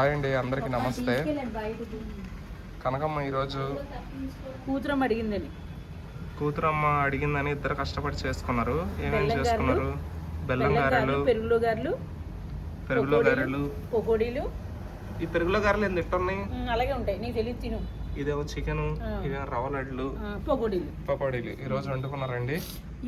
Hi అండి అందరికీ నమస్తే. కనకమ్మ ఈరోజు కూతురం అడిగిందని. కూతురమ్మ అడిగిందని ఇద్దరు కష్టపడి చేసుకున్నారు. ఏమేమి బెల్లం చేసుకున్నారు? బెల్లం గారెలు పెరుగులో గారెలు పెరుగులో గారెలు. పకోడీలు. ఈ పెరుగులో గారెలు ఎందుకు ఇట్టున్నాయి? ఉమ్, అలాగే ఉంటాయి నీకు తెలియదు తిను. ఇదేమో చికెన్ ఇదేమో రవ్వ లడ్లు పకోడీలు. పకోడీలు. ఈ రోజు వండుకున్నారండి?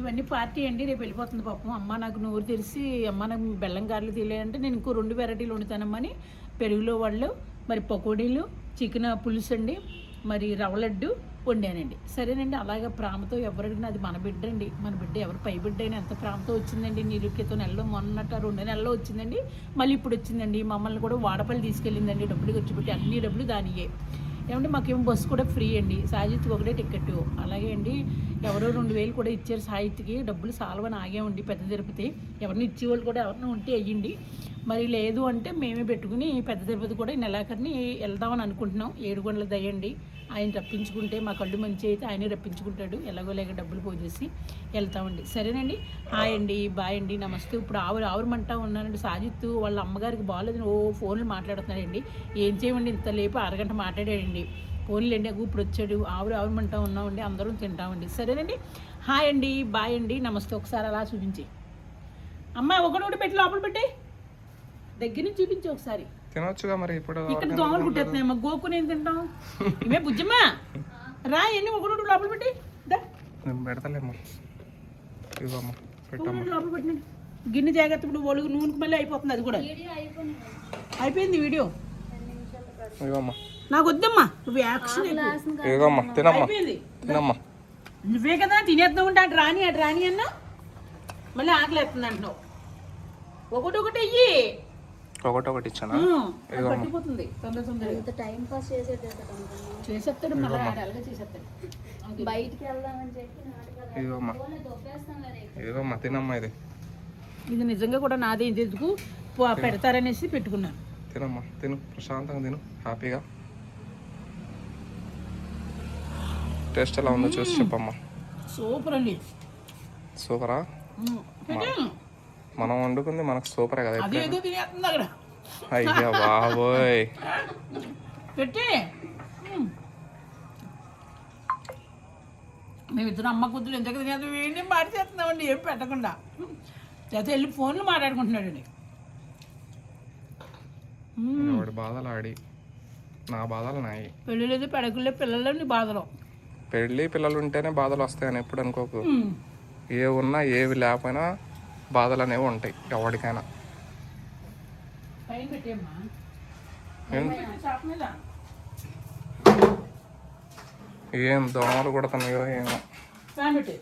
ఇవన్నీ పార్టీ అండి రేపు వెళ్ళిపోతుంది పాపం. అమ్మ నాకు నోరు తెలిసి అమ్మ నాకు బెల్లం గారెలు తెలియాలంటే నేను ఇంకో రెండు వెరైటీలు వండుతానమ్మని పెరుగులో వాళ్ళు మరి పకోడీలు చికెన్ పులుసు అండి మరి రవ్వ లడ్డు వండానండి. సరేనండి అలాగే ప్రేమతో ఎవరు అడిగినా అది మన బిడ్డ అండి మన బిడ్డ ఎవరు పై బిడ్డ అయినా ఎంత ప్రేమతో వచ్చిందండి. నీరు క్రితం నెలలో మొన్నట రెండు నెలల్లో వచ్చిందండి. మళ్ళీ ఇప్పుడు వచ్చిందండి. మమ్మల్ని కూడా వాడపల్లి తీసుకెళ్ళిందండి. డబ్బులు ఖర్చు పెట్టి అన్ని డబ్బులు దానియే. ఏమంటే మాకేమో బస్సు కూడా ఫ్రీ అండి. సాహిత్యకి ఒకటే టికెట్. అలాగే అండి ఎవరో రెండు వేలు కూడా ఇచ్చారు సాహిత్యకి డబ్బులు సాల్వని ఆగామండి పెద్ద తిరుపతి. ఎవరిని ఇచ్చేవాళ్ళు కూడా ఎవరిని ఉంటే అయ్యండి మరి లేదు అంటే మేమే పెట్టుకుని పెద్ద తిరుపతి కూడా ఈ నెలాఖరిని వెళ్దామని అనుకుంటున్నాం. ఏడుగొండల దయ్యండి ఆయన రప్పించుకుంటే మా కళ్ళు మంచి అయితే ఆయనే రప్పించుకుంటాడు. ఎలాగో లేక డబ్బులు పోజేసి వెళ్తామండి. సరేనండి? హాయ్ అండి బాయ్ అండి నమస్తే. ఇప్పుడు ఆవురు ఆవురమంటా ఉన్నానండి. సాజిత్తు వాళ్ళ అమ్మగారికి బాగాలేదు ఓ ఫోన్లు మాట్లాడుతున్నాడండి. ఏం చేయమండి? ఇంత లేపు అరగంట మాట్లాడాడండి. ఫోన్లు అండి ఇప్పుడు వచ్చాడు. ఆవురు ఆవురమంటా ఉన్నామండి. అందరం తింటామండి. సరేనండి? హాయ్ అండి బాయ్ అండి నమస్తే. ఒకసారి అలా చూపించి. అమ్మ ఒకటి పెట్టి లోపల పెట్టి. దగ్గర నుంచి చూపించి ఒకసారి. తినొచ్చుగా మరి ఇప్పుడు ఇక్కడ దోమలు కుట్టేస్తున్నాయి అమ్మ గోకుని ఏం తింటాం? ఇవే బుజ్జమ్మా. రా ఎన్ని ఒకటి లోపల పెట్టి. నేను పెడతలేమ్మా. ఇవ్వమ్మా పెట్టమ్మా. లోపల గిన్నె జాగ్రత్త ఇప్పుడు ఒలుగు నూనెకి మళ్ళీ అయిపోతుంది అది కూడా. అయిపోయింది వీడియో. ఇవ్వమ్మా. నాకు వద్దమ్మా నువ్వు యాక్షన్ ఎక్కువ. ఇవ్వమ్మా తినమ్మా. అయిపోయింది. తినమ్మా. నువ్వే కదా తినేద్దాం ఉంటే అటు రాని అటు రాని అన్నా. మళ్ళీ ఆకలి వేస్తుంది అంటున్నావు. ఒకటి ఒకటి అయ్యి. ఒకటి ఒకటి ఇచ్చానా పట్టిపోతుంది. తొందర టైం పాస్ చేసేస్తాడు మళ్ళీ చేసేస్తాడు. బయటికి వెళ్దామని చెప్పి తినమ్మా ఇది. ఇది నిజంగా కూడా నాదే ఎందుకు పెడతారనేసి పెట్టుకున్నాను. తినమ్మా తిను. ప్రశాంతంగా తిను. హ్యాపీగా. టేస్ట్ ఎలా ఉందో చూసి చెప్పమ్మా. సూపర్ అండి. సూపరా. మనం వండుకుంది మనకు సూపరే కదా అయ్యా బాబోయ్. పెట్టి. మ్మ్. మేమిద్దరం అమ్మ కూతురు ఎంత తినేది ఏంటి మాట చేస్తున్నామండి ఏం పెట్టకుండా. లేకపోతే వెళ్ళి ఫోన్లు మాట్లాడుకుంటున్నాడండి బాధలు ఆడి నా బాధలు నాయి. పెళ్ళి లేదు పెడకులే పిల్లలని బాధలు. పెళ్ళి పిల్లలు ఉంటేనే బాధలు వస్తాయని ఎప్పుడు అనుకోకు. ఏ ఉన్నా ఏవి లేకపోయినా బాధలు అనేవి ఉంటాయి ఎవరికైనా. ఏం? దోమలు కొడుతున్నాయో ఏమో. అమ్మ పెట్టి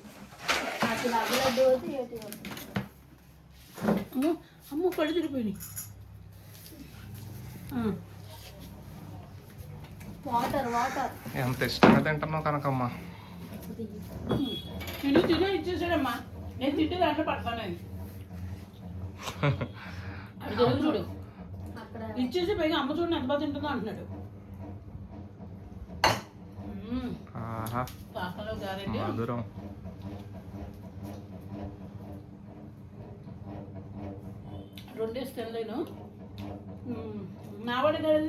కళ్ళు తిరిగిపోయినాయి వాటర్ వాటర్ ఎంత ఇష్టంగా తింటున్నావు కనకమ్మ? తిను తిను ఇచ్చేసాడమ్మా నేను తింటే దాంట్లో పడతాను. చూడు? ఇచ్చేసి పైగా అమ్మ చూడండి ఎంత బాగా తింటుందో అంటున్నాడు. మధురం.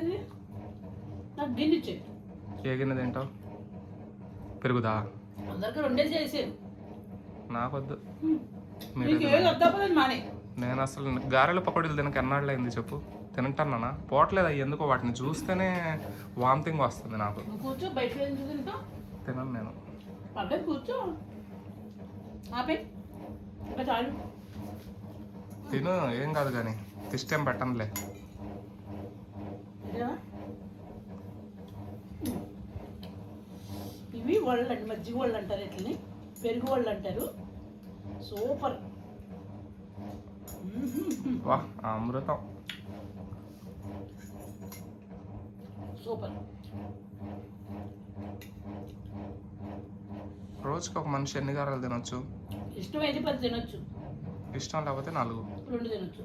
ఇది? నాకు గిన్నె ఇచ్చే ఏ గిన్నె తింటావు? పెరుగుదా? అందరికి నాకొద్దు. మీరు? నీకు ఏది వద్దపోలేదు మానే. నేను అసలు గారెల పకోడీలు తినక ఎన్నాళ్ళు అయింది చెప్పు? తింటానా పోవట్లేదు అవి ఎందుకో వాటిని చూస్తేనే వామిటింగ్ వస్తుంది నాకు. తినను నేను. తిను ఏం కాదు కానీ. తిష్టేం పెట్టనులే? ఇవి వాళ్ళు మజ్జిగ వాళ్ళు అంటారు ఇట్లని పెరుగు వాళ్ళు అంటారు సూపర్. వా అమృతం సూపర్ రోజుకి ఒక మనిషి ఎన్ని గారెలు తినొచ్చు? ఇష్టమైతే పది తినొచ్చు. ఇష్టం లేకపోతే నాలుగు. రెండు తినొచ్చు.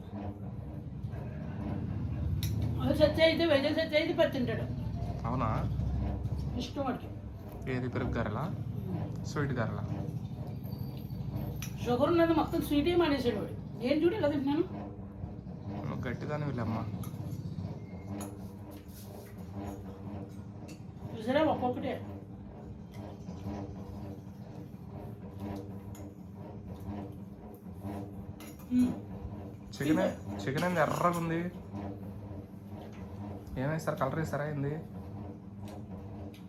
సత్య అయితే వైద్య సత్య అయితే పది తింటాడు. అవునా? ఇష్టం వాడికి. ఏది పెరుగు గారెలా? స్వీట్ గారెలా? షుగర్ ఉన్నది మొత్తం స్వీటే మానేసాడు వాడు. నేను చూడు ఎలా తింటున్నాను నువ్వు వీళ్ళమ్మ. చూసారా ఒక్కొక్కటే. చికెన్ చికెన్ ఏంది ఎర్రగా ఉంది? ఏమేస్తారు కలర్ వేస్తారా ఏంది?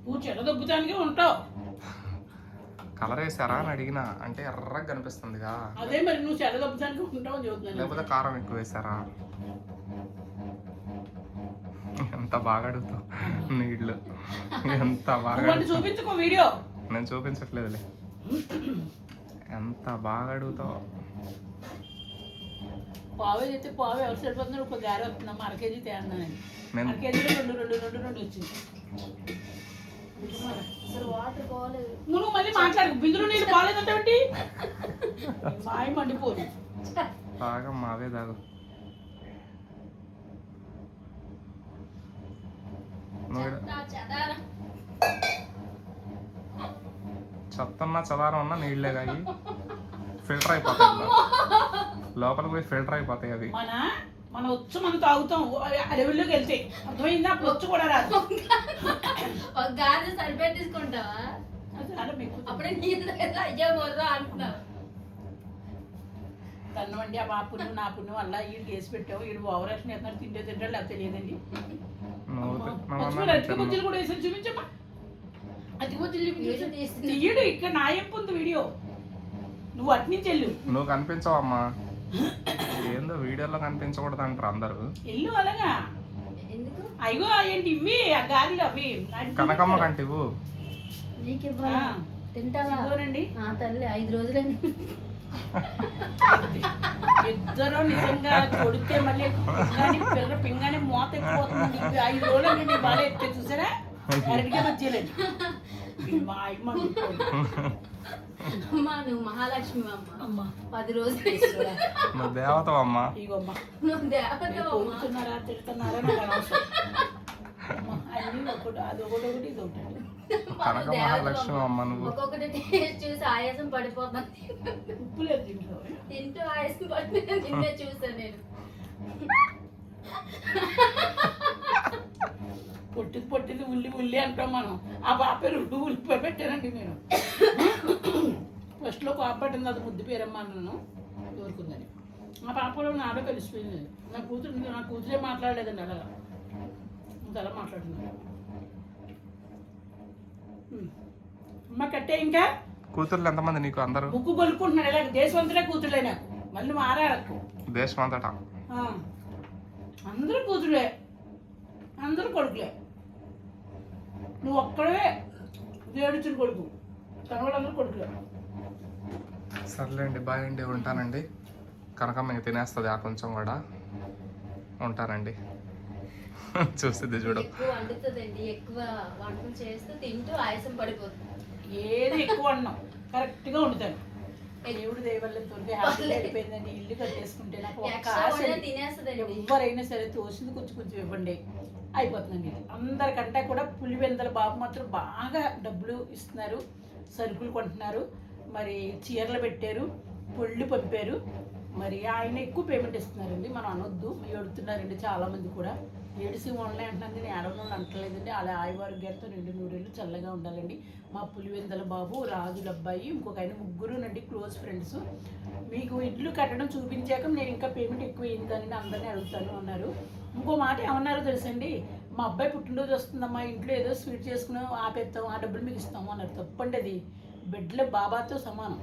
నువ్వు చెడ దగ్గుతానికి ఉంటావు. కలర్ వేసారా అని అడిగినా అంటే ఎర్రగా కనిపిస్తుందిగా. అదే మరి నువ్వు ఉంటావు లేకపోతే కారం ఎక్కువ వేసారా? ఎంత బాగా అడుగుతావు నీళ్ళు. ఎంత బాగా. చూపించుకో వీడియో. నేను చూపించట్లేదులే. ఎంత బాగా అడుగుతావు. పావు అయితే పావు ఎవరు సరిపోతున్నారు? ఒక గారి వస్తున్నాం అర కేజీ తేన్నాను నేను అర కేజీలో రెండు రెండు రెండు రెండు వచ్చింది. పోలేదు. నువ్వు మళ్ళీ మాట్లాడు. బిందులో నీళ్ళు బాగాలేదంటే మాయ మండిపోదు. బాగా మావే చదారం. చెత్తన్నా చదారం ఉన్నా నీళ్ళే కాయి ఫిల్టర్ అయిపోతాయి ఇలా. లోపలికి పోయి ఫిల్టర్ అయిపోతాయి అవి. మన మన వచ్చు మనం తాగుతాం. అడవుల్లోకి వెళ్తే. అర్థమైందా? అప్పుడు వచ్చు కూడా రాదు. ఒక గాజు సరిపెట్టేసుకుంటావా అప్పుడే నీళ్ళు అయ్యా మొర్రా అంటున్నావు? తన్నవండి ఆ మా పుణ్యం నా పుణ్యం వల్ల వీడు కేసు పెట్టావు. వీడు ఓవరాక్షన్ ఎత్తున్నారు తింటే తింటాడు లేకపోతే నేను అతికి తిన్నా. బుజ్జిలు కూడా వేసాను చూపించమ్మా. అతికి బుజ్జిలు. తీయడు ఇక్కడ నా వీడియో. నువ్వు అటు నుంచి వెళ్ళు. నువ్వు కనిపించవమ్మా. ఏందో వీడియోలో కనిపించకూడదు అంటారు అందరూ. వెళ్ళు అలాగా. ఎందుకు? అయ్యో ఏంటి ఇవి ఆ గాలిలో అవి. కనకమ్మ కంటివు నీకు ఇవ్వాలా? ఆ. తింటావా? తల్లి ఐదు రోజులండి ఇద్దరు నిజంగా కొడితే మళ్ళీ పింగాని పిల్ల పింగాని మూత ఎక్కిపోతుంది ఐదు రోజులు అండి బాగా ఎత్తే చూసారా? అరటికే వచ్చేయాలండి మా అమ్మ నువ్వు మహాలక్ష్మి అమ్మ. అమ్మ. పది రోజులు. నువ్వు దేవత తిడుతున్నారా అమ్మ, అన్నీ ఒకటి అది ఒకటి ఒకటి ఇది ఒకటి కనక మహాలక్ష్మి అమ్మ నువ్వు. ఒక్కొక్కటి టేస్ట్ చూసి ఆయాసం పడిపోతుంది. ఉప్పు లేదు దీంట్లో తింటూ ఆయాసం చూసాను నేను. పొట్టిది పొట్టిది ఉల్లి ఉల్లి అంటాం మనం. ఆ పాప రెండు ఉల్లిపాయ పెట్టానండి నేను ఫస్ట్లో పాప పట్టింది అది ముద్దు పేరమ్మా నన్ను కోరుకుందని ఆ పాప కూడా నాలో కలిసిపోయింది. నా కూతురు నా కూతురే మాట్లాడలేదండి అలా. ఇంకా అలా మాట్లాడుతున్నాను. అమ్మ కట్టే ఇంకా? కూతుర్లు ఎంతమంది నీకు అందరూ? ముక్కు కొలుక్కుంటున్నాడు ఇలాగ దేశవంతులే కూతురులే నాకు. మళ్ళీ మారాడకు దేశం అంతటా అందరూ కూతురులే. అందరూ కొడుకులే. నువ్వు ఒక్కడే ఏడుచుని కొడుకు. కనవాళ్ళందరూ కొడుకులే. సర్లేండి బాయ్ అండి. ఉంటానండి. కనకమ్మ తినేస్తుంది ఆ కొంచెం కూడా. ఉంటానండి. చూస్తుంది చూడు. ఎక్కువ వండుతుందండి ఎక్కువ వంటలు చేస్తూ తింటూ ఆయాసం పడిపోతుంది. ఏది ఎక్కువ అన్నం కరెక్ట్గా వండుతాను. దేవుడు హ్యాపీగా అయిపోయిందండి. ఇల్లు కట్టేసుకుంటే నాకు ఒక్క ఆశ ఎవరైనా సరే తోసింది కొంచెం కొంచెం ఇవ్వండి. అయిపోతుందండి అందరికంటే కూడా పులివెందల బాబు మాత్రం బాగా డబ్బులు ఇస్తున్నారు. సరుకులు కొంటున్నారు. మరి చీరలు పెట్టారు. పొళ్ళు పంపారు. మరి ఆయన ఎక్కువ పేమెంట్ ఇస్తున్నారండి. మనం అనొద్దు. ఏడుతున్నారండి చాలామంది కూడా. ఏడిసి ఉండలే అంటున్నది నేను ఏడవడం అంటలేదండి అలా ఆయువారోగ్యాలతో రెండు నూరేళ్ళు చల్లగా ఉండాలండి. మా పులివెందల బాబు రాజుల అబ్బాయి ఇంకొక ఆయన ముగ్గురు అండి క్లోజ్ ఫ్రెండ్స్ మీకు ఇల్లు కట్టడం చూపించాక నేను ఇంకా పేమెంట్ ఎక్కువ అయిందని అందరినీ అడుగుతాను అన్నారు. ఇంకో మాట ఏమన్నారో తెలుసండి? మా అబ్బాయి పుట్టినరోజు వస్తుందమ్మా. ఇంట్లో ఏదో స్వీట్ చేసుకుని ఆపేస్తాం ఆ డబ్బులు మీకు ఇస్తాము అన్నారు. తప్పండి అది. బిడ్డల బాబాతో సమానం.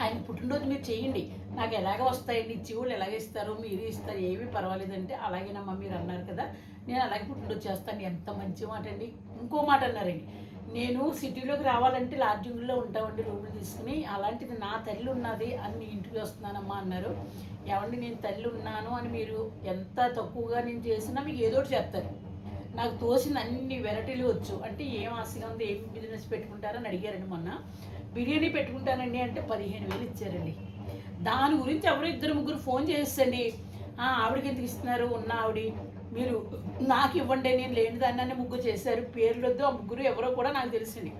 ఆయన పుట్టినరోజు మీరు చేయండి. నాకు ఎలాగ వస్తాయండి? చెవులు ఎలాగ ఇస్తారు? మీరు ఇస్తారు? ఏమీ పర్వాలేదంటే అలాగేనమ్మా మీరు అన్నారు కదా. నేను అలాగే పుట్టినరోజు చేస్తాను. ఎంత మంచి మాట అండి. ఇంకో మాట అన్నారండి. నేను సిటీలోకి రావాలంటే లాడ్జింగ్లో ఉంటామండి రూములు తీసుకుని. అలాంటిది నా తల్లి ఉన్నది అని మీ ఇంటికి వస్తున్నానమ్మా అన్నారు. ఏమండి నేను తల్లి ఉన్నాను అని మీరు ఎంత తక్కువగా నేను చేసినా మీకు ఏదో ఒకటి చేస్తారు. నాకు తోసిన అన్ని వెరైటీలు వచ్చు. అంటే ఏం ఆశగా ఉంది? ఏం బిజినెస్ పెట్టుకుంటారని అడిగారండి మొన్న. బిర్యానీ పెట్టుకుంటానండి అంటే పదిహేను వేలు ఇచ్చారండి. దాని గురించి ఎవరో ఇద్దరు ముగ్గురు ఫోన్ చేసండి ఆవిడకి ఎందుకు ఇస్తున్నారు? ఉన్న ఆవిడ మీరు నాకు ఇవ్వండి నేను లేని దాన్ని ముగ్గురు చేశారు. పేర్లు వద్దు ఆ ముగ్గురు ఎవరో కూడా నాకు తెలిసింది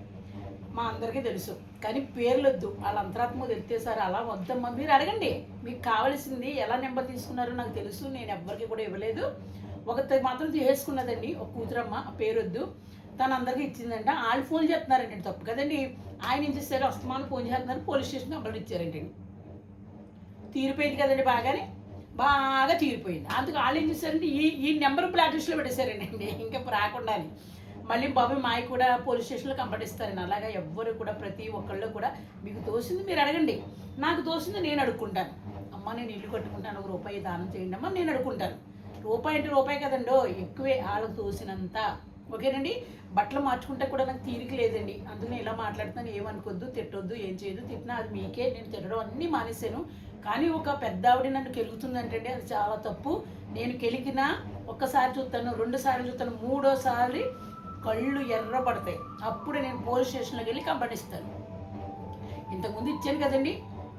మా అందరికీ తెలుసు. కానీ పేర్లు వద్దు వాళ్ళ అంతరాత్మ తెలితేసారు అలా వద్దమ్మా. మీరు అడగండి. మీకు కావలసింది ఎలా నెంబర్ తీసుకున్నారో నాకు తెలుసు. నేను ఎవ్వరికి కూడా ఇవ్వలేదు. ఒకటి మాత్రం చేసుకున్నదండి ఒక కూతురమ్మ పేరొద్దు. పేరు వద్దు తను అందరికీ ఇచ్చిందంట. వాళ్ళు ఫోన్ చేస్తున్నారండి. తప్పు కదండి. ఆయన ఏం చేశారు? అస్తమానం ఫోన్ చేస్తున్నారు పోలీస్ స్టేషన్ కంప్లైంట్ ఇచ్చారండి తీరిపోయింది కదండి బాగానే? బాగా తీరిపోయింది. అందుకు వాళ్ళు ఏం చేశారంటే ఈ ఈ నెంబర్ బ్లాక్ లిస్ట్లో పెట్టేశారండి ఇంకా రాకుండా మళ్ళీ బాబాయ్ మాయ కూడా పోలీస్ స్టేషన్లో కంప్లైంట్ ఇస్తారండి. అలాగా ఎవ్వరు కూడా ప్రతి ఒక్కళ్ళు కూడా మీకు తోసింది మీరు అడగండి. నాకు తోసింది నేను అడుక్కుంటాను. అమ్మ నేను ఇల్లు కట్టుకుంటాను. ఒక రూపాయి దానం చేయండి అమ్మ నేను అడుక్కుంటాను. రూపాయి అంటే రూపాయి కదండో ఎక్కువే. వాళ్ళకు తోసినంత ఓకేనండి? బట్టలు మార్చుకుంటే కూడా నాకు తీరిక లేదండి. అందుకని ఇలా మాట్లాడుతున్నాను. ఏమనుకోద్దు తిట్టొద్దు ఏం చేయదు తిట్టినా అది మీకే. నేను తిట్టడం అన్నీ మానేశాను. కానీ ఒక పెద్ద ఆవిడ నన్ను కెలుగుతుందంటే అది చాలా తప్పు. నేను కెలికినా ఒక్కసారి చూస్తాను రెండుసార్లు చూస్తాను మూడోసారి కళ్ళు ఎర్రబడతాయి. అప్పుడు నేను పోలీస్ స్టేషన్లోకి వెళ్ళి కంప్లైంట్ ఇస్తాను. ఇంతకుముందు ఇచ్చాను కదండి.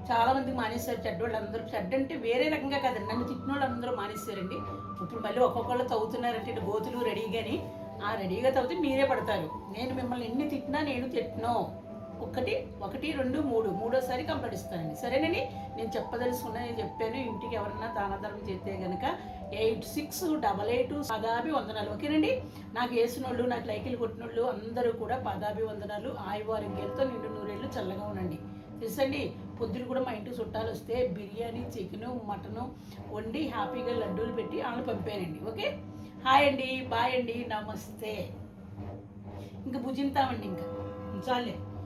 చాలామందికి మానేశారు చెడ్డ వాళ్ళందరూ చెడ్డ అంటే వేరే రకంగా కదండి. నన్ను తిట్టిన వాళ్ళు అందరూ మానేశారండి. ఇప్పుడు మళ్ళీ ఒక్కొక్కళ్ళు తవ్వుతున్నారంటే గోతులు గోతులు రెడీగాని. ఆ రెడీగా తవ్వితే మీరే పడతారు. నేను మిమ్మల్ని ఎన్ని తిట్టినా నేను తిట్టను. ఒకటి ఒకటి రెండు మూడు. మూడోసారి కంప్లైంట్ ఇస్తానండి. సరేనండి? నేను చెప్పదలుచుకున్నా నేను చెప్పాను. ఇంటికి ఎవరన్నా దానధర్మం చేస్తే కనుక ఎయిట్ సిక్స్ డబల్ ఎయిట్ పదాభి వందనాలు. ఓకేనండి? నాకు వేసినోళ్ళు నాకు లైకిలు కొట్టినోళ్ళు అందరూ కూడా పదాభి వందనాలు. ఆయువారోగ్యాలతో నిండు నూరేళ్ళు చల్లగా ఉండండి. తెలుసండి? పొద్దున కూడా మా ఇంటికి చుట్టాలు వస్తే బిర్యానీ చికెను మటను వండి హ్యాపీగా లడ్డూలు పెట్టి వాళ్ళని పంపానండి. ఓకే? హాయ్ అండి బాయ్ అండి నమస్తే. ఇంకా భుజింతామండి ఇంకా. చాలే.